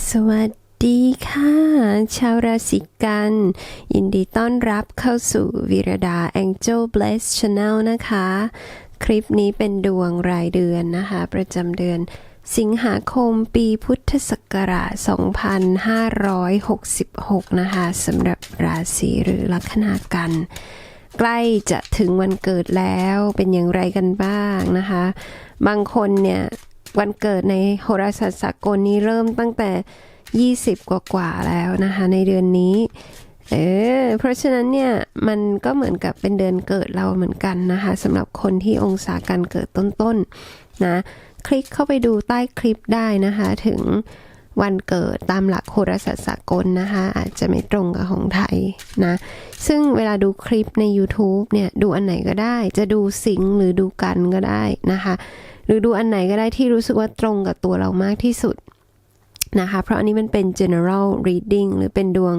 สวัสดีค่ะ ชาวราศีกัน ยินดีต้อนรับเข้าสู่วีรดา Angel Bless Channel นะคะ คลิปนี้เป็นดวงรายเดือนนะคะ ประจำเดือนสิงหาคมปีพุทธศักราช 2566 นะคะสำหรับราศีหรือลัคนากัน ใกล้จะถึงวันเกิดแล้วเป็นอย่างไรกันบ้างนะคะ บางคนเนี่ย วันเกิดในโหราศาสตร์สากลนี้เริ่มตั้งแต่ 20 กว่ากว่าแล้วนะคะในเดือนนี้เออเพราะฉะนั้นเนี่ยมันก็เหมือนกับเป็นเดือนเกิดเราเหมือนกันนะคะสำหรับคนที่องศาการเกิดต้นๆนะคลิกเข้าไปดูใต้คลิปได้นะคะถึงวันเกิดตามหลักโหราศาสตร์สากลนะคะอาจจะไม่ตรงกับของไทยนะซึ่งเวลาดูคลิปใน YouTube เนี่ยดูอันไหนก็ได้ จะดูสิงหรือดูกันก็ได้นะคะ หรือดูอันไหนก็ได้ที่รู้สึกว่าตรงกับตัวเรามากที่สุดนะคะ เพราะอันนี้มันเป็น general reading หรือเป็นดวง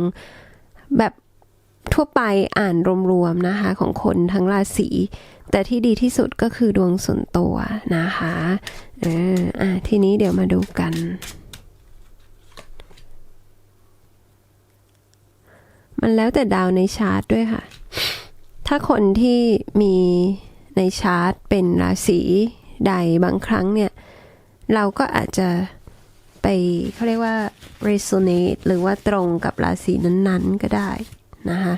แบบทั่วไปอ่านรวมๆนะคะของคนทั้งราศีแต่ที่ดีที่สุดก็คือดวงส่วนตัวนะคะเอออะทีนี้เดี๋ยวมาดูกัน มันแล้วแต่ดาวในชาร์ตด้วยค่ะ ถ้าคนที่มีในชาร์ตเป็นราศี ใดบางครั้งเนี่ย เราก็อาจจะไปเขาเรียกว่า resonate หรือว่าตรงกับราศีนั้นๆก็ได้นะคะ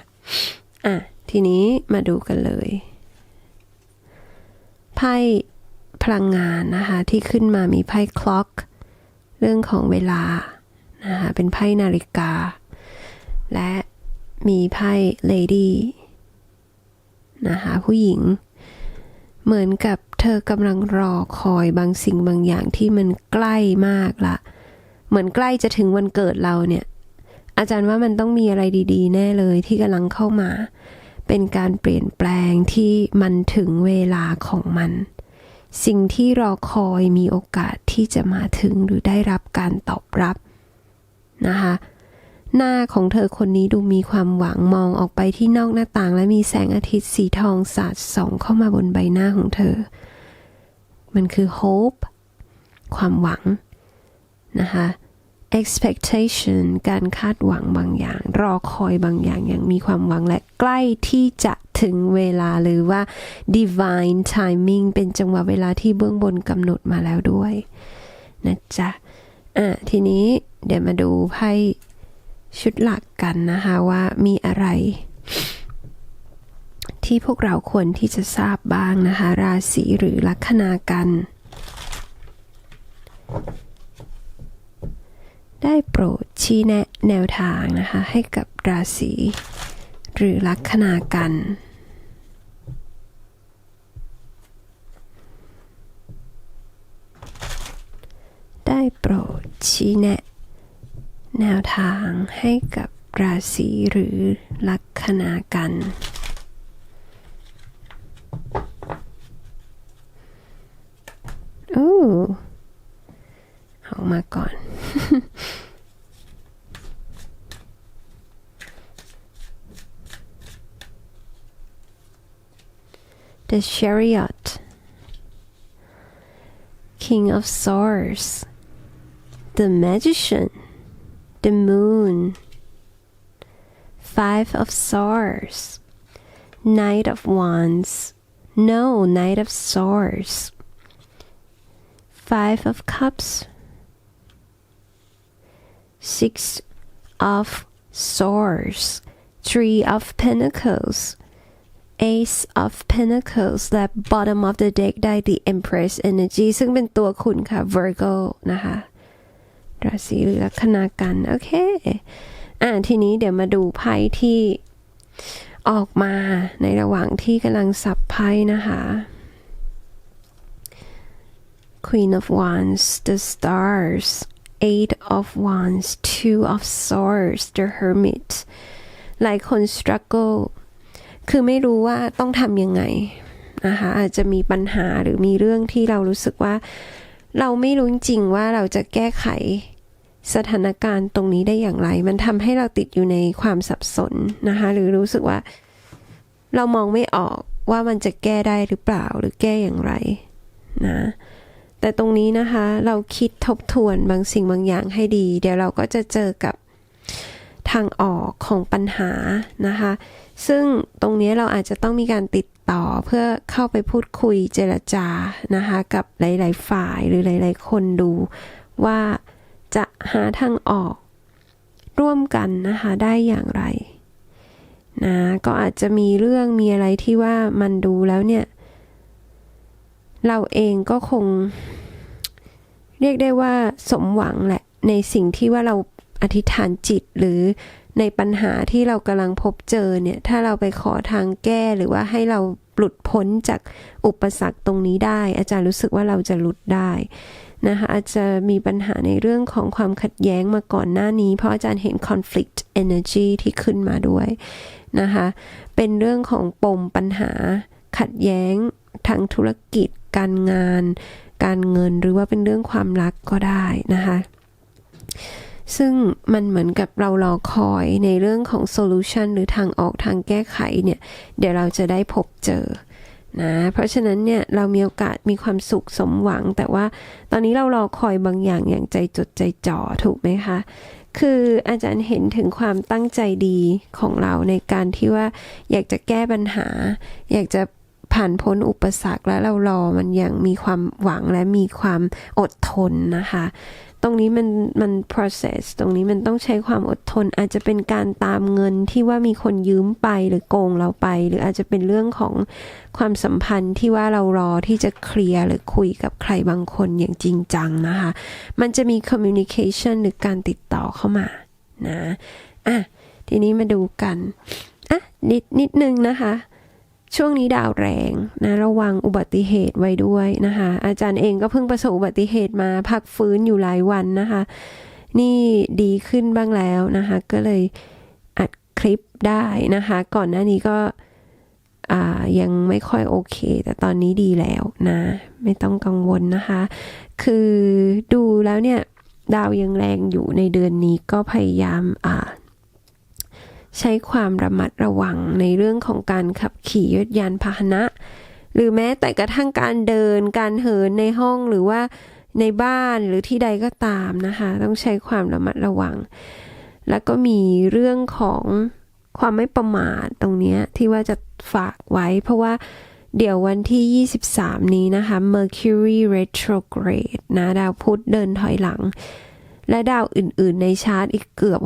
อะ ทีนี้มาดูกันเลยไพ่พลังงานนะคะที่ขึ้นมามีไพ่ clock เรื่องของเวลานะคะเป็นไพ่นาฬิกา และมีไพ่ lady นะคะผู้หญิง เหมือนกับเธอกำลังรอคอยบางสิ่งบางอย่างที่มันใกล้มากละเหมือนใกล้จะถึงวันเกิดเราเนี่ย อาจารย์ว่ามันต้องมีอะไรดี ๆ แน่เลยที่กำลังเข้ามา เป็นการเปลี่ยนแปลงที่มันถึงเวลาของมัน สิ่งที่รอคอยมีโอกาสที่จะมาถึงหรือได้รับการตอบรับนะคะ หน้าของเธอคนนี้ดูมีความหวังมองออกไปที่นอกหน้าต่าง และมีแสงอาทิตย์สีทองสาดส่องเข้ามาบนใบหน้าของเธอ มันคือ hope ความหวังนะคะ expectation การคาดหวังบางอย่าง รอคอยบางอย่างอย่างมีความหวังและใกล้ที่จะถึงเวลาหรือว่า divine timing เป็นจังหวะเวลาที่เบื้องบนกำหนดมาแล้วด้วยนะจ๊ะอะทีนี้เดี๋ยวมาดูไพ่ ชุดหลักกันนะคะว่ามีอะไรที่พวกเราควรที่จะทราบบ้างนะคะ ราศีหรือลัคนากัน ได้โปรดชี้แนะแนวทางนะคะ ให้กับราศีหรือลัคนากัน ได้โปรดชี้แนะ แนวทางให้กับราศีหรือลัคนากัน โอ้เอามาก่อน The Chariot King of Swords The Magician the moon, five of swords, knight of wands, no, knight of swords, five of cups, six of swords, three of pentacles, ace of pentacles และ bottom of the deck ได้ the empress energy ซึ่งเป็นตัวคุณค่ะ Virgo นะคะ ราศีหรือลัคนากัน โอเค อ่าทีนี้เดี๋ยวมาดูไพ่ที่ออกมาในระหว่างที่กำลังสับไพ่นะคะ Queen of Wands the Stars Eight of Wands Two of Swords the Hermit หลายคน struggle คือไม่รู้ว่าต้องทำยังไงนะคะอาจจะมีปัญหาหรือมีเรื่องที่เรารู้สึกว่า เราไม่รู้จริงว่าเราจะแก้ไขสถานการณ์ตรงนี้ได้อย่างไร มันทำให้เราติดอยู่ในความสับสนนะคะ หรือรู้สึกว่า เรามองไม่ออกว่ามันจะแก้ได้หรือเปล่าหรือแก้อย่างไรนะ แต่ตรงนี้นะคะเราคิดทบทวนบางสิ่งบางอย่างให้ดี เดี๋ยวเราก็จะเจอกับทางออกของปัญหานะคะ ซึ่งตรงนี้เราอาจจะต้องมีการติด ต่อเพื่อเข้าไปพูดคุยเจรจานะคะกับหลาย ๆ ฝ่ายหรือหลาย ๆ คนดูว่าจะหาทางออก ร่วมกันนะคะได้อย่างไรนะก็อาจจะมีเรื่องมีอะไรที่ว่ามันดูแล้วเนี่ย เราเองก็คง เรียกได้ว่าสมหวังแหละในสิ่งที่ว่าเราอธิษฐานจิตหรือ ในปัญหาที่เรากำลังพบเจอเนี่ย ถ้าเราไปขอทางแก้หรือว่าให้เราหลุดพ้นจากอุปสรรคตรงนี้ได้ อาจารย์รู้สึกว่าเราจะหลุดได้นะคะอาจจะมีปัญหาในเรื่องของความขัดแย้งมาก่อนหน้านี้ เพราะอาจารย์เห็น conflict energy ที่ขึ้นมาด้วยนะคะเป็นเรื่องของปมปัญหาขัดแย้งทางธุรกิจ การงาน การเงินหรือว่าเป็นเรื่องความรักก็ได้นะคะ ซึ่งมันเหมือนกับเรารอคอยในเรื่องของโซลูชันหรือทางออกทางแก้ไขเนี่ย เดี๋ยวเราจะได้พบเจอนะ เพราะฉะนั้นเนี่ยเรามีโอกาสมีความสุขสมหวัง แต่ว่าตอนนี้เรารอคอยบางอย่างอย่างใจจดใจจ่อถูกไหมคะ คืออาจารย์เห็นถึงความตั้งใจดีของเราในการที่ว่าอยากจะแก้ปัญหา อยากจะผ่านพ้นอุปสรรคแล้วเรารอมันอย่างมีความหวังและมีความอดทนนะคะ ตรงนี้มันมัน process ตรงนี้มันต้องใช้ความอดทน อาจจะเป็นการตามเงินที่ว่ามีคนยืมไปหรือโกงเราไป หรืออาจจะเป็นเรื่องของความสัมพันธ์ที่ว่าเรารอที่จะเคลียร์หรือคุยกับใครบางคนอย่างจริงจังนะคะ มันจะมี communication หรือการติดต่อเข้ามานะอะทีนี้มาดูกันอะนิดนิดนึงนะคะ ช่วงนี้ดาวแรงนะระวังอุบัติเหตุไว้ด้วยนะคะ อาจารย์เองก็เพิ่งประสบอุบัติเหตุมาพักฟื้นอยู่หลายวันนะคะ นี่ดีขึ้นบ้างแล้วนะคะ ก็เลยอัดคลิปได้นะคะ ก่อนหน้านี้ก็ยังไม่ค่อยโอเค แต่ตอนนี้ดีแล้วนะ ไม่ต้องกังวลนะคะ คือดูแล้วเนี่ย ดาวยังแรงอยู่ในเดือนนี้ก็พยายามอ่า ใช้ความระมัดระวังในเรื่องของการขับขี่ยถยานพาหนะ หรือแม้แต่กระทั่งการเดิน การเหินในห้องหรือว่าในบ้านหรือที่ใดก็ตามนะคะ ต้องใช้ความระมัดระวัง แล้วก็มีเรื่องของความไม่ประมาทตรงนี้ที่ว่าจะฝากไว้ เพราะว่าเดี๋ยววันที่ 23 นี้นะคะ Mercury retrograde นะ ดาวพุธเดินถอยหลัง และดาวอื่นๆ ในชาร์ตอีกเกือบ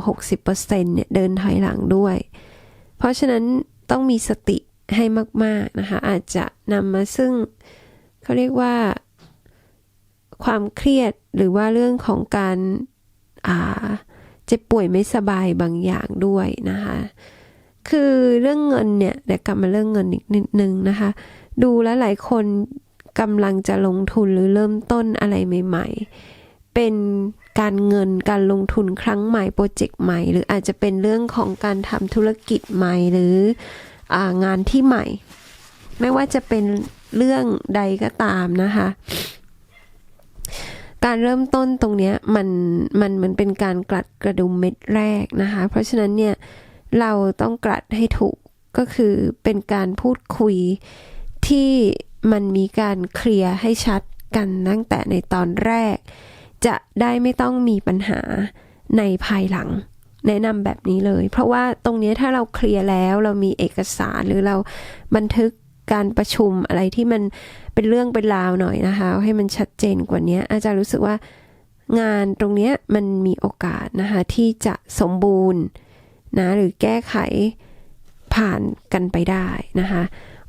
60%เนี่ยเดินถอยหลังด้วย เพราะฉะนั้นต้องมีสติให้มาก ๆ นะคะ อาจจะนำมาซึ่งเขาเรียกว่า ความเครียดหรือว่าเรื่องของการอาเจ็บป่วยไม่สบายบางอย่างด้วยนะคะ คือเรื่องเงินเนี่ยเดี๋ยวกลับมาเรื่องเงินอีกนิดนึงนะคะ ดูแล้วหลายคนกำลังจะลงทุนหรือเริ่มต้นอะไรใหม่ ๆ เป็น การเงินการลงทุนครั้งใหม่โปรเจกต์ใหม่ หรืออาจจะเป็นเรื่องของการทำธุรกิจใหม่หรืองานที่ใหม่ ไม่ว่าจะเป็นเรื่องใดก็ตามนะคะการเริ่มต้นตรงเนี้ยมันมันเหมือนเป็นการกลัดกระดุมเม็ดแรกนะคะ เพราะฉะนั้นเนี่ยเราต้องกลัดให้ถูกก็คือเป็นการพูดคุยที่มันมีการเคลียร์ให้ชัดกันตั้งแต่ในตอนแรก จะได้ไม่ต้องมีปัญหาในภายหลัง แนะนำแบบนี้เลย เพราะว่าตรงนี้ถ้าเราเคลียร์แล้วเรามีเอกสารหรือเราบันทึกการประชุมอะไรที่มันเป็นเรื่องเป็นราวหน่อยนะคะ ให้มันชัดเจนกว่านี้อาจารย์รู้สึกว่างานตรงนี้มันมีโอกาสนะคะที่จะสมบูรณ์นะหรือแก้ไขผ่านกันไปได้นะคะ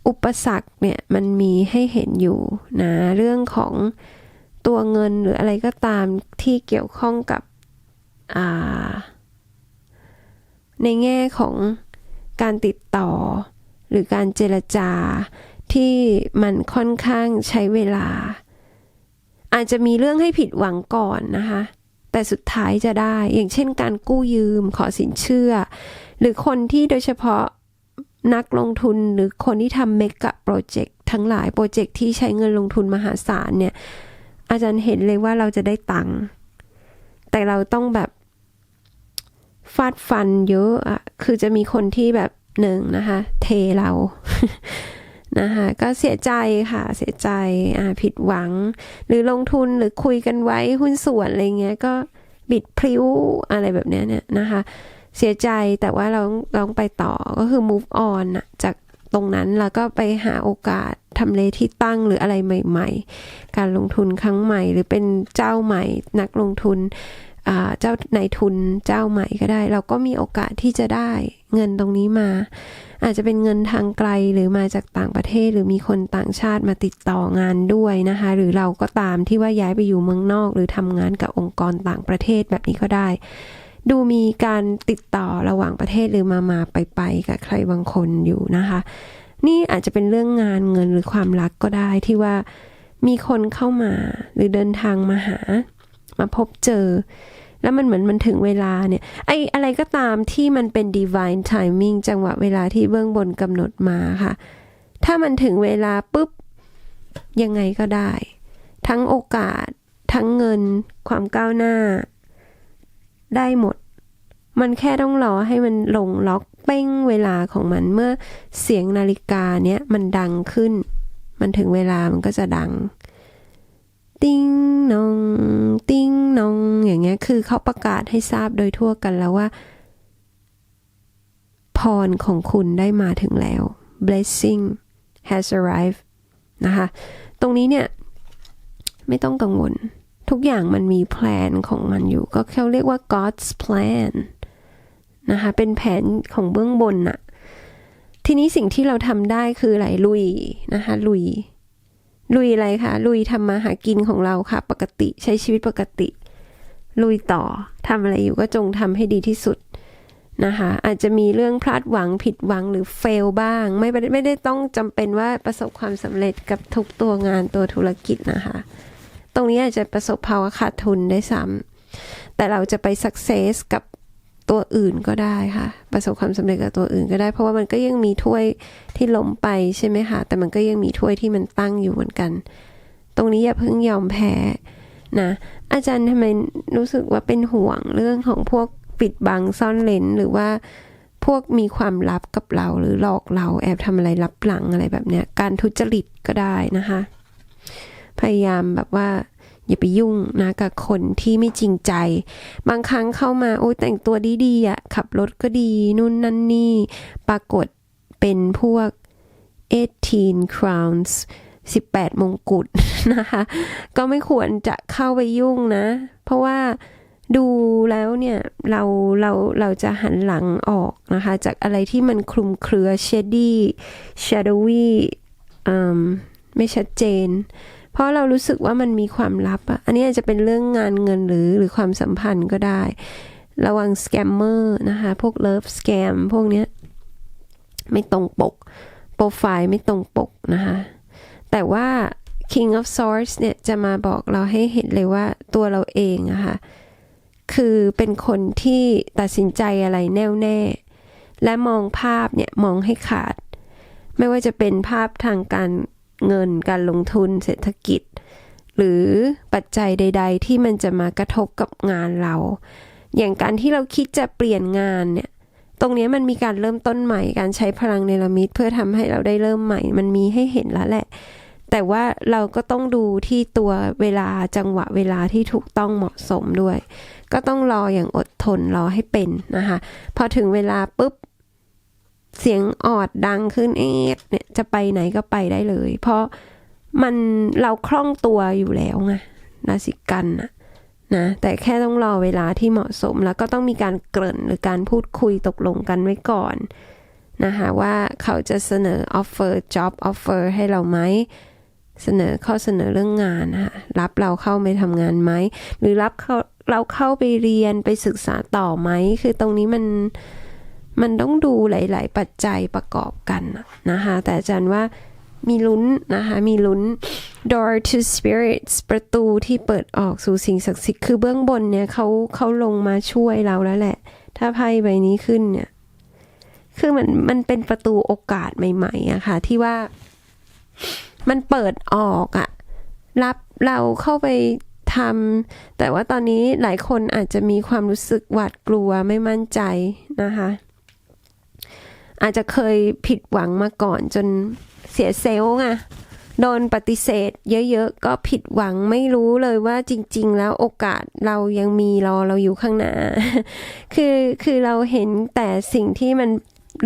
อุปสรรคเนี่ยมันมีให้เห็นอยู่นะเรื่องของ ตัวเงินหรืออะไรก็ตามที่เกี่ยวข้องกับในแง่ของการติดต่อ หรือการเจรจาที่มันค่อนข้างใช้เวลา อาจจะมีเรื่องให้ผิดหวังก่อนนะคะ แต่สุดท้ายจะได้อย่างเช่นการกู้ยืมขอสินเชื่อ หรือคนที่โดยเฉพาะนักลงทุนหรือคนที่ทำเมกะโปรเจกต์ทั้งหลายโปรเจกต์ที่ใช้เงินลงทุนมหาศาลเนี่ย อาจารย์เห็นเลยว่าเราจะได้ตังค์แต่เราต้องแบบฟาดฟันเยอะอะคือจะมีคนที่แบบหนึ่งนะคะ เทเรานะคะก็เสียใจค่ะเสียใจอ่าผิดหวัง หรือลงทุนหรือคุยกันไว้หุ้นส่วนอะไรเงี้ยก็บิดพลิ้วอะไรแบบเนี้ยเนี่ยนะคะ เสียใจแต่ว่าเราต้องไปต่อก็คือ move on อะจาก ตรงนั้น แล้วก็ไปหาโอกาสทำเลที่ตั้งหรืออะไรใหม่ ๆ การลงทุนครั้งใหม่ หรือเป็นเจ้าใหม่ นักลงทุนเจ้านายทุนเจ้าใหม่ก็ได้ เราก็มีโอกาสที่จะได้เงินตรงนี้มา อาจจะเป็นเงินทางไกลหรือมาจากต่างประเทศ หรือมีคนต่างชาติมาติดต่องานด้วยนะคะ หรือเราก็ตามที่ว่าย้ายไปอยู่เมืองนอก หรือทำงานกับองค์กรต่างประเทศแบบนี้ก็ได้ ดูมีการติดต่อระหว่างประเทศหรือมามาไปไปกับใครบางคนอยู่นะคะ นี่อาจจะเป็นเรื่องงานเงินหรือความรักก็ได้ที่ว่ามีคนเข้ามาหรือเดินทางมาหา มาพบเจอ แล้วมันเหมือนมันถึงเวลาเนี่ยไอ้อะไรก็ตามที่มันเป็น divine timing จังหวะเวลาที่เบื้องบนกำหนดมาค่ะ ถ้ามันถึงเวลาปุ๊บ ยังไงก็ได้ ทั้งโอกาส ทั้งเงิน ความก้าวหน้า ได้หมด มันแค่ต้องรอให้มันลงล็อกเป้งเวลาของมันเมื่อเสียงนาฬิกาเนี้ยมันดังขึ้น มันถึงเวลามันก็จะดัง ติ้งนอง ติ้งนอง อย่างเงี้ย คือเขาประกาศให้ทราบโดยทั่วกันแล้วว่า พรของคุณได้มาถึงแล้ว blessing has arrived นะคะ ตรงนี้เนี่ย ไม่ต้องกังวล ทุกอย่างมันมีแผนของมันอยู่ ก็เขาเรียกว่า God's plan นะคะ เป็นแผนของเบื้องบนน่ะ ทีนี้สิ่งที่เราทำได้คืออะไรลุยนะคะ ลุย ลุยอะไรคะลุยทำมาหากินของเราค่ะ ปกติใช้ชีวิตปกติ ลุยต่อทำอะไรอยู่ก็จงทำให้ดีที่สุดนะคะอาจจะมีเรื่องพลาดหวังผิดหวังหรือเฟลบ้าง ไม่ได้ไม่ได้ต้องจำเป็นว่าประสบความสำเร็จกับทุกตัวงานตัวธุรกิจนะคะ ตรงนี้อาจจะประสบภาวะขาดทุนได้ซ้ำแต่เราจะไปสักเซสกับตัวอื่นก็ได้ค่ะ ประสบความสำเร็จกับตัวอื่นก็ได้ เพราะว่ามันก็ยังมีถ้วยที่ล้มไปใช่ไหมคะแต่มันก็ยังมีถ้วยที่มันตั้งอยู่เหมือนกัน ตรงนี้อย่าเพิ่งยอมแพ้นะอาจารย์ทำไมรู้สึกว่าเป็นห่วงเรื่องของพวกปิดบังซ่อนเลนหรือว่าพวกมีความลับกับเราหรือหลอกเราแอบทำอะไรลับหลังอะไรแบบเนี้ยการทุจริตก็ได้นะคะ พยายามแบบว่าอย่าไปยุ่งนะกับคนที่ไม่จริงใจ บางครั้งเข้ามาโอ้ยแต่งตัวดีๆอะขับรถก็ดีนู่นนั่นนี่ ปรากฏเป็นพวก 18 crowns 18 มงกุฎนะคะ ก็ไม่ควรจะเข้าไปยุ่งนะ เพราะว่าดูแล้วเนี่ย เราเราเราจะหันหลังออกนะคะ จากอะไรที่มันคลุมเครือ shady shadowy อืมไม่ชัดเจน เพราะเรารู้สึกว่ามันมีความลับอะอันนี้อาจจะเป็นเรื่องงานเงินหรือหรือความสัมพันธ์ก็ได้ ระวังสแกมเมอร์นะคะ พวกเลิฟสแกมพวกเนี้ยไม่ตรงปก โปรไฟล์ไม่ตรงปกนะคะ แต่ว่า King of Swords เนี่ยจะมาบอกเราให้เห็นเลยว่าตัวเราเองอะค่ะ คือเป็นคนที่ตัดสินใจอะไรแน่วแน่ และมองภาพเนี่ย มองให้ขาด ไม่ว่าจะเป็นภาพทางการ เงิน การลงทุนเศรษฐกิจ หรือปัจจัยใด ๆ ที่มันจะมากระทบกับงานเรา อย่างการที่เราคิดจะเปลี่ยนงานเนี่ยตรงนี้มันมีการเริ่มต้นใหม่การใช้พลังเนรมิตเพื่อทำให้เราได้เริ่มใหม่ มันมีให้เห็นแล้วแหละ แต่ว่าเราก็ต้องดูที่ตัวเวลาจังหวะเวลาที่ถูกต้องเหมาะสมด้วย ก็ต้องรออย่างอดทนรอให้เป็นนะคะ พอถึงเวลาปุ๊บ เสียงออดดังขึ้นเอ๊ะเนี่ย จะไปไหนก็ไปได้เลย เพราะมันเราคล่องตัวอยู่แล้วไงราศีกันนะนะแต่แค่ต้องรอเวลาที่เหมาะสมแล้วก็ต้องมีการเกริ่นหรือการพูดคุยตกลงกันไว้ก่อนนะคะว่าเขาจะเสนอ offer job offer ให้เราไหมเสนอข้อเสนอเรื่องงานนะคะรับเราเข้าไปทำงานไหม หรือรับเเราเข้าไปเรียนไปศึกษาต่อไหม คือตรงนี้มัน มันต้องดูหลาย ๆ ปัจจัยประกอบกันนะนะคะ แต่อาจารย์ว่ามีลุ้นนะคะ มีลุ้น door to spirits ประตูที่เปิดออกสู่สิ่งศักดิ์สิทธิ์คือเบื้องบนเนี่ยเขาเขาลงมาช่วยเราแล้วแหละ ถ้าไพ่ใบนี้ขึ้นเนี่ย คือมันมันเป็นประตูโอกาสใหม่ๆอะค่ะ ที่ว่ามันเปิดออกอะรับเราเข้าไปทำแต่ว่าตอนนี้หลายคนอาจจะมีความรู้สึกหวาดกลัวไม่มั่นใจนะคะ อาจจะเคยผิดหวังมาก่อนจนเสียเซลล์ไงโดนปฏิเสธ เยอะๆ ก็ผิดหวังไม่รู้เลยว่าจริง ๆ แล้วโอกาสเรายังมีรอเราอยู่ข้างหน้า คือคือเราเห็นแต่สิ่งที่มัน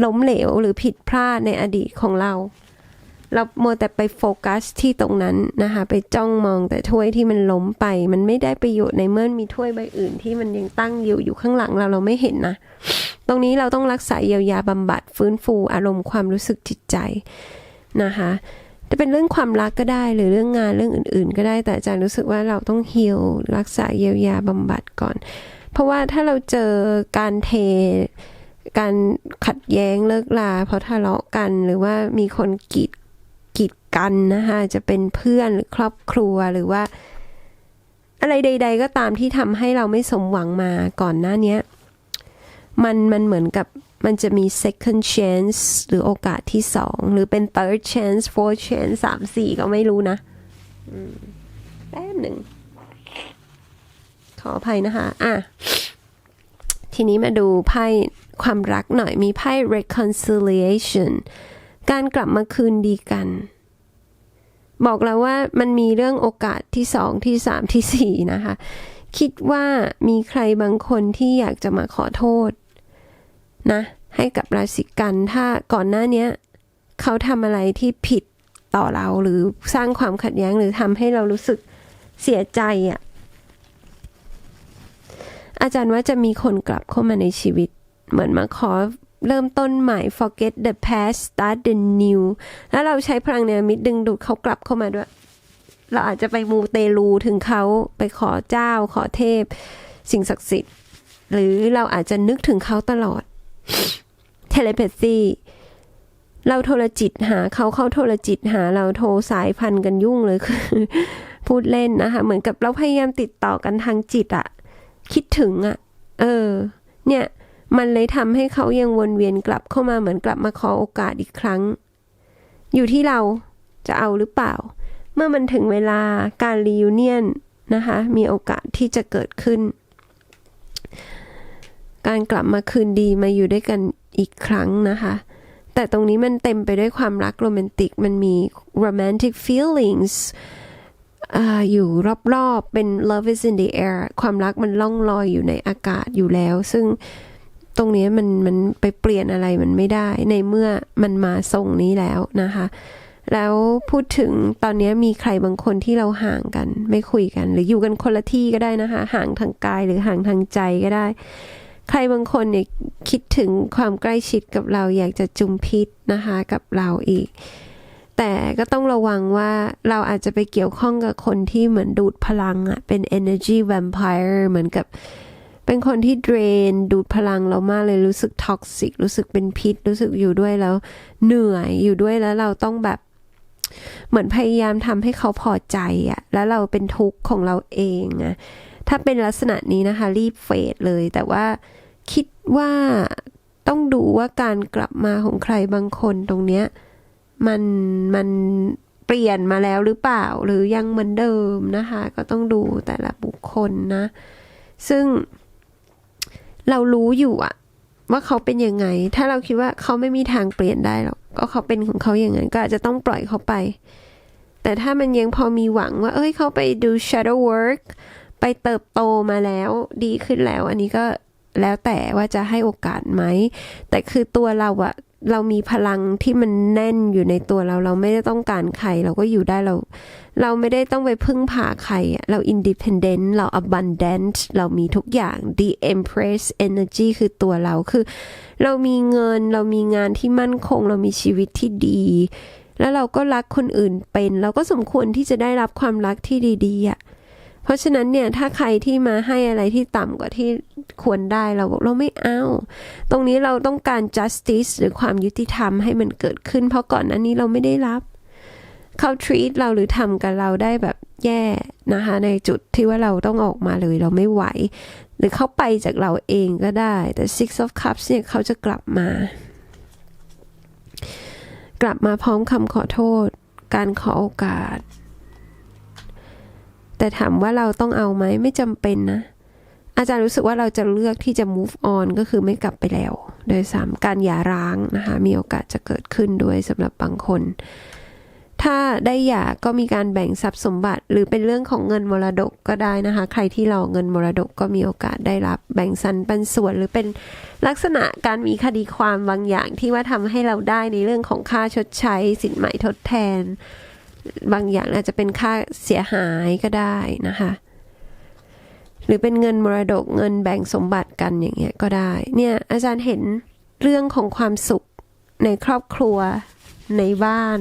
ล้มเหลวหรือผิดพลาดในอดีตของเรา เราโมแต่ไปโฟกัสที่ตรงนั้นนะคะ ไปจ้องมองแต่ถ้วยที่มันล้มไป มันไม่ได้ประโยชน์ในเมื่อมีถ้วยใบอื่นที่มันยังตั้งอยู่อยู่ข้างหลังเราเราไม่เห็นนะ ตรงนี้เราต้องรักษาเยียวยาบำบัดฟื้นฟูอารมณ์ความรู้สึกจิตใจนะคะจะเป็นเรื่องความรักก็ได้หรือเรื่องงานเรื่องอื่น ๆ ก็ได้แต่อาจารย์รู้สึกว่าเราต้องฮิลรักษาเยียวยาบำบัดก่อน เพราะว่าถ้าเราเจอการเท การขัดแย้งเลิกลา เพราะทะเลาะกันหรือว่ามีคนกีดกีดกันนะคะจะเป็นเพื่อนหรือครอบครัวหรือว่า อะไรใด ๆ ก็ตามที่ทำให้เราไม่สมหวังมาก่อนหน้านี้ มันมันเหมือนกับมันจะมี second chance หรือโอกาสที่สองหรือเป็น third chance fourth chance สามสี่ก็ไม่รู้นะแป๊บหนึ่ง ขออภัยนะคะ อะ ทีนี้มาดูไพ่ความรักหน่อยมีไพ่ reconciliation การกลับมาคืนดีกัน บอกแล้วว่ามันมีเรื่องโอกาสที่สองที่สามที่สี่นะคะ คิดว่ามีใครบางคนที่อยากจะมาขอโทษ นะ ให้กับราศีกันถ้าก่อนหน้าเนี้ยเขาทำอะไรที่ผิดต่อเราหรือสร้างความขัดแย้งหรือทำให้เรารู้สึกเสียใจอะ่ะ อาจารย์ว่าจะมีคนกลับเข้ามาในชีวิต เหมือนมาขอเริ่มต้นใหม่ forget the past start the new แล้วเราใช้พลังเนรมิตดึงดูดเขากลับเข้ามาด้วย เราอาจจะไปมูเตลูถึงเขาไปขอเจ้าขอเทพ สิ่งศักดิ์สิทธิ์ หรือเราอาจจะนึกถึงเขาตลอด เทเลเพซีเราโทรจิตหาเขาเขาโทรจิตหาเราโทรสายพันกันยุ่งเลยคือ พูดเล่นนะคะ เหมือนกับเราพยายามติดต่อกันทางจิตอะคิดถึงอะเออ เนี่ยมันเลยทำให้เขายังวนเวียนกลับเข้ามาเหมือนกลับมาขอโอกาสอีกครั้ง อยู่ที่เราจะเอาหรือเปล่า เมื่อมันถึงเวลาการรีวิเนียนนะคะ มีโอกาสที่จะเกิดขึ้น การกลับมาคืนดีมาอยู่ด้วยกันอีกครั้งนะคะ แต่ตรงนี้มันเต็มไปด้วยความรักโรแมนติก มันมี romantic feelings อาอยู่รอบๆ เป็น love is in the air ความรักมันล่องลอยอยู่ในอากาศอยู่แล้ว ซึ่งตรงนี้มันมันไปเปลี่ยนอะไรมันไม่ได้ ในเมื่อมันมาทรงนี้แล้วนะคะ แล้วพูดถึงตอนนี้มีใครบางคนที่เราห่างกัน ไม่คุยกัน หรืออยู่กันคนละที่ก็ได้นะคะ ห่างทางกายหรือห่างทางใจก็ได้ ใครบางคนเนี่ยคิดถึงความใกล้ชิดกับเราอยากจะจุมพิษนะคะกับเราอีก แต่ก็ต้องระวังว่าเราอาจจะไปเกี่ยวข้องกับคนที่เหมือนดูดพลังอะเป็น energy vampire เหมือนกับเป็นคนที่เดรนดูดพลังเรามากเลยรู้สึกท็อกซิกรู้สึกเป็นพิษ รู้สึกอยู่ด้วยแล้วเหนื่อยอยู่ด้วยแล้วเราต้องแบบ เหมือนพยายามทำให้เขาพอใจอะแล้วเราเป็นทุกข์ของเราเองอะ ถ้าเป็นลักษณะนี้นะคะ รีบเฟดเลย แต่ว่าคิดว่าต้องดูว่าการกลับมาของใครบางคนตรงเนี้ยมันมันเปลี่ยนมาแล้วหรือเปล่าหรือยังเหมือนเดิมนะคะ ก็ต้องดูแต่ละบุคคลนะ ซึ่งเรารู้อยู่อะว่าเขาเป็นยังไง ถ้าเราคิดว่าเขาไม่มีทางเปลี่ยนได้หรอกก็เขาเป็นของเขาอย่างนั้นก็อาจจะต้องปล่อยเขาไป แต่ถ้ามันยังพอมีหวังว่า เอ้ยเขาไปดู shadow work ไปเติบโตมาแล้วดีขึ้นแล้ว อันนี้ก็แล้วแต่ว่าจะให้โอกาสไหม แต่คือตัวเราอะเรามีพลังที่มันแน่นอยู่ในตัวเรา เราไม่ได้ต้องการใคร เราก็อยู่ได้เรา เราไม่ได้ต้องไปพึ่งพาใครอะเรา independent เรา abundant เรามีทุกอย่าง the empress energy คือตัวเราคือ เรามีเงินเรามีงานที่มั่นคง เรามีชีวิตที่ดี แล้วเราก็รักคนอื่นเป็น เราก็สมควรที่จะได้รับความรักที่ดีๆอะ เพราะฉะนั้นเนี่ยถ้าใครที่มาให้อะไรที่ต่ำกว่าที่ควรได้เราบอกเราไม่เอา ตรงนี้เราต้องการ justice หรือความยุติธรรมให้มันเกิดขึ้น เพราะก่อนหน้านี้เราไม่ได้รับเขา treat เราหรือทำกับเราได้แบบแย่นะคะในจุดที่ว่าเราต้องออกมาเลยเราไม่ไหว หรือเขาไปจากเราเองก็ได้ แต่ six of cups เนี่ยเขาจะกลับมา กลับมาพร้อมคำขอโทษ การขอโอกาส แต่ถามว่าเราต้องเอาไหมไม่จำเป็นนะ อาจารย์รู้สึกว่าเราจะเลือกที่จะ move on ก็คือไม่กลับไปแล้ว โดยสามการหย่าร้างนะคะมีโอกาสจะเกิดขึ้นด้วยสำหรับบางคน ถ้าได้หย่าก็มีการแบ่งทรัพย์สมบัติ หรือเป็นเรื่องของเงินมรดกก็ได้นะคะ ใครที่รอเงินมรดกก็มีโอกาสได้รับ แบ่งสรรปันส่วน หรือเป็นลักษณะการมีคดีความบางอย่างที่ว่าทำให้เราได้ในเรื่องของค่าชดใช้ สินใหม่ทดแทน บางอย่างอาจจะเป็นค่าเสียหายก็ได้นะคะ หรือเป็นเงินมรดกเงินแบ่งสมบัติกันอย่างเงี้ยก็ได้ เนี่ยอาจารย์เห็นเรื่องของความสุขในครอบครัวในบ้าน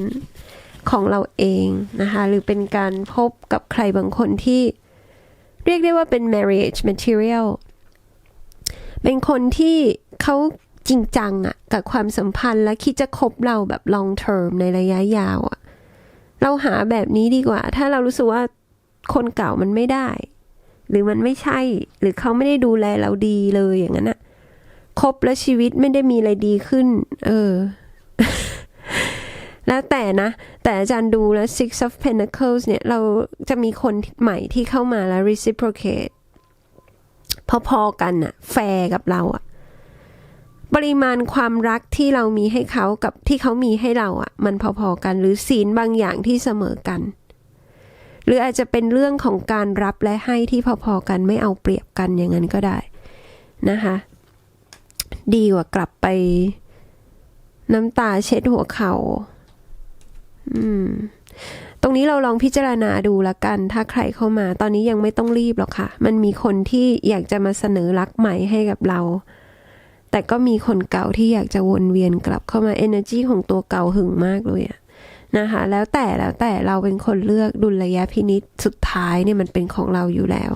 ของเราเองนะคะ หรือเป็นการพบกับใครบางคนที่เรียกได้ว่าเป็น marriage material เป็นคนที่เขาจริงจังอะกับความสัมพันธ์และคิดจะคบเราแบบ long term ในระยะยาวอะ เราหาแบบนี้ดีกว่า ถ้าเรารู้สึกว่าคนเก่ามันไม่ได้ หรือมันไม่ใช่ หรือเขาไม่ได้ดูแลเราดีเลยอย่างนั้นอะคบแล้วชีวิตไม่ได้มีอะไรดีขึ้น เออ แล้วแต่นะ แต่อาจารย์ดูแล้ว Six of Pentacles เนี่ย เราจะมีคนใหม่ที่เข้ามาแล้ว reciprocate พอๆกันอะแฟร์กับเราอะ ปริมาณความรักที่เรามีให้เขากับที่เขามีให้เราอะมันพอๆกัน หรือศีลบางอย่างที่เสมอกัน หรืออาจจะเป็นเรื่องของการรับและให้ที่พอๆกันไม่เอาเปรียบกันอย่างนั้นก็ได้นะคะ ดีกว่ากลับไป น้ำตาเช็ดหัวเขา่าอืมตรงนี้เราลองพิจารณาดูละกัน ถ้าใครเข้ามา ตอนนี้ยังไม่ต้องรีบหรอกค่ะ มันมีคนที่อยากจะมาเสนอรักใหม่ให้กับเรา แต่ก็มีคนเก่าที่อยากจะวนเวียนกลับเข้ามา energy ของตัวเก่าหึงมากเลยอะนะคะ แล้วแต่แล้วแต่เราเป็นคนเลือกดุลยพินิษสุดท้ายเนี่ยมันเป็นของเราอยู่แล้ว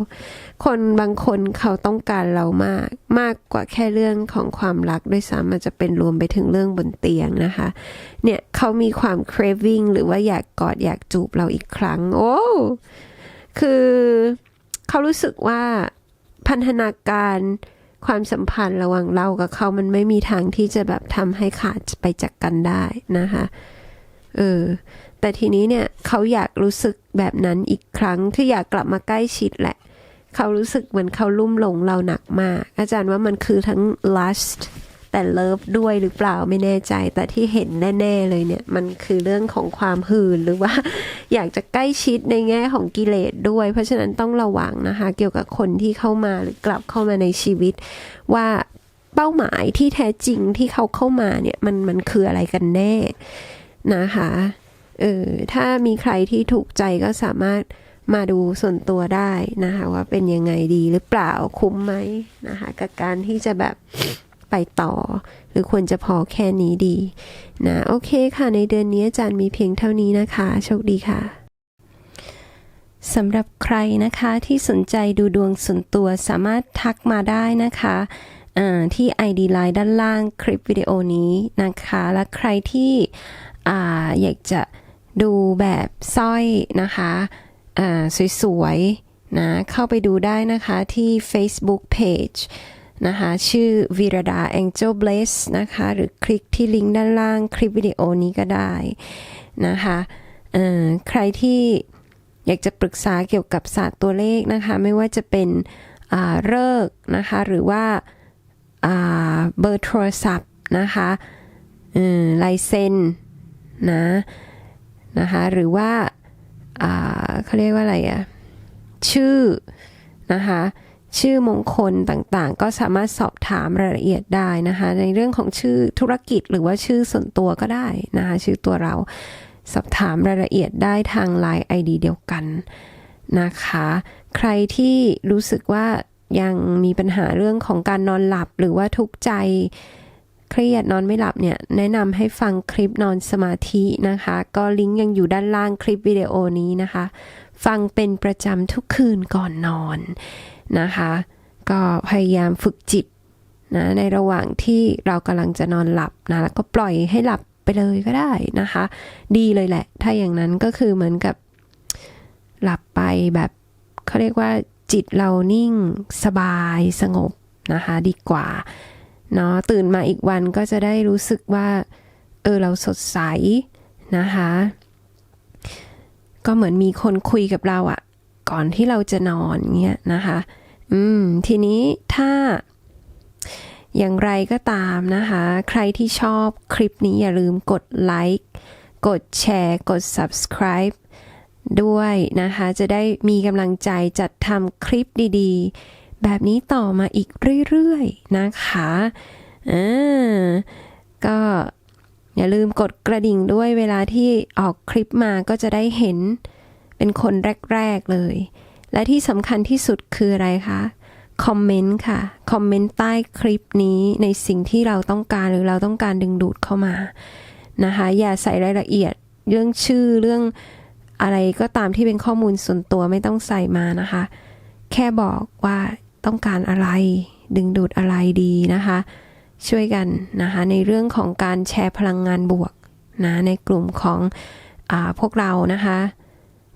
คนบางคนเขาต้องการเรามาก มากกว่าแค่เรื่องของความรักด้วยซ้ำมันจะเป็นรวมไปถึงเรื่องบนเตียงนะคะ เนี่ยเขามีความ craving หรือว่าอยากกอดอยากจูบเราอีกครั้ง โอ้คือเขารู้สึกว่าพันธนาการ ความสัมพันธ์ระหว่างเรากับเขามันไม่มีทางที่จะแบบทำให้ขาดไปจากกันได้นะคะเออแต่ทีนี้เนี่ยเขาอยากรู้สึกแบบนั้นอีกครั้งคืออยากกลับมาใกล้ชิดแหละ เขารู้สึกเหมือนเขาลุ่มหลงเราหนักมาก อาจารย์ว่ามันคือทั้ง lust แต่ love ด้วยหรือเปล่าไม่แน่ใจ แต่ที่เห็นแน่ ๆเลยเนี่ย มันคือเรื่องของความหื่นหรือว่า อยากจะใกล้ชิดในแง่ของกิเลสด้วย เพราะฉะนั้นต้องระวังนะคะ เกี่ยวกับคนที่เข้ามาหรือกลับเข้ามาในชีวิต ว่าเป้าหมายที่แท้จริงที่เขาเข้ามาเนี่ยมันมันคืออะไรกันแน่นะคะเออถ้ามีใครที่ถูกใจก็สามารถมาดูส่วนตัวได้นะคะ ว่าเป็นยังไงดีหรือเปล่าคุ้มไหมนะคะ กับการที่จะแบบ ไปต่อ หรือควรจะพอแค่นี้ดีนะโอเคค่ะ ในเดือนนี้อาจารย์มีเพียงเท่านี้นะคะ โชคดีค่ะสำหรับใครนะคะที่สนใจดูดวงส่วนตัวสามารถทักมาได้นะคะที่ ID Line ด้านล่างคลิปวิดีโอนี้นะคะ และใครที่ออยากจะดูแบบสร้อยนะคะสวยๆนะเข้าไปดูได้นะคะที่ Facebook Page นะคะชื่อวีรดา Angel Bliss นะคะ หรือคลิกที่ลิงก์ด้านล่างคลิปวิดีโอนี้ก็ได้นะคะใครที่อยากจะปรึกษาเกี่ยวกับศาสตร์ตัวเลขนะคะ ไม่ว่าจะเป็นเลิกนะคะ หรือว่าเบอร์โทรศัพท์นะคะลายเซ็นนะนะคะ หรือว่าอ่าเขาเรียกว่าอะไรอะชื่อนะคะ ชื่อมงคลต่างๆ ก็สามารถสอบถามรายละเอียดได้นะคะ ในเรื่องของชื่อธุรกิจหรือว่าชื่อส่วนตัวก็ได้นะคะ ชื่อตัวเราสอบถามรายละเอียดได้ทาง Line ID เดียวกันนะคะ ใครที่รู้สึกว่ายังมีปัญหาเรื่องของการนอนหลับหรือว่าทุกข์ใจเครียดนอนไม่หลับเนี่ยแนะนำให้ฟังคลิปนอนสมาธินะคะ ก็ลิงก์ยังอยู่ด้านล่างคลิปวิดีโอนี้นะคะ ฟังเป็นประจำทุกคืนก่อนนอน นะคะ ก็พยายามฝึกจิตนะในระหว่างที่เรากำลังจะนอนหลับนะแล้วก็ปล่อยให้หลับไปเลยก็ได้นะคะ ดีเลยแหละ ถ้าอย่างนั้นก็คือเหมือนกับหลับไปแบบเขาเรียกว่าจิตเรานิ่งสบายสงบนะคะ ดีกว่าเนาะตื่นมาอีกวันก็จะได้รู้สึกว่าเออเราสดใสนะคะ ก็เหมือนมีคนคุยกับเราอะ ก่อนที่เราจะนอนเงี้ยนะคะ อืม ทีนี้ถ้าอย่างไรก็ตามนะคะ ใครที่ชอบคลิปนี้อย่าลืมกดไลค์ กดแชร์ กด subscribe ด้วยนะคะ จะได้มีกำลังใจจัดทำคลิปดีๆ แบบนี้ต่อมาอีกเรื่อยๆ นะคะอ่าก็อย่าลืมกดกระดิ่งด้วยเวลาที่ออกคลิปมาก็จะได้เห็น เป็นคนแรก ๆ เลย และที่สำคัญที่สุดคืออะไรคะคอมเมนต์ค่ะ คอมเมนต์ใต้คลิปนี้ในสิ่งที่เราต้องการหรือเราต้องการดึงดูดเข้ามานะคะ อย่าใส่รายละเอียดเรื่องชื่อเรื่องอะไรก็ตามที่เป็นข้อมูลส่วนตัวไม่ต้องใส่มานะคะ แค่บอกว่าต้องการอะไรดึงดูดอะไรดีนะคะ ช่วยกันนะคะในเรื่องของการแชร์พลังงานบวกนะในกลุ่มของอพวกเรานะคะ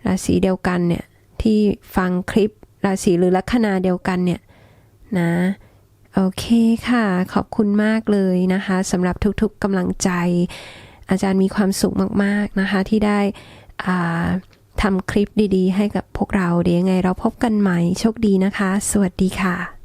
ราศีเดียวกันเนี่ยที่ฟังคลิปราศีหรือลัคนาเดียวกันเนี่ยนะโอเคค่ะ ขอบคุณมากเลยนะคะสำหรับทุกๆกำลังใจ อาจารย์มีความสุขมากๆนะคะที่ได้ทำคลิปดีๆ ให้กับพวกเราเดี๋ยวยังไงเราพบกันใหม่โชคดีนะคะ สวัสดีค่ะ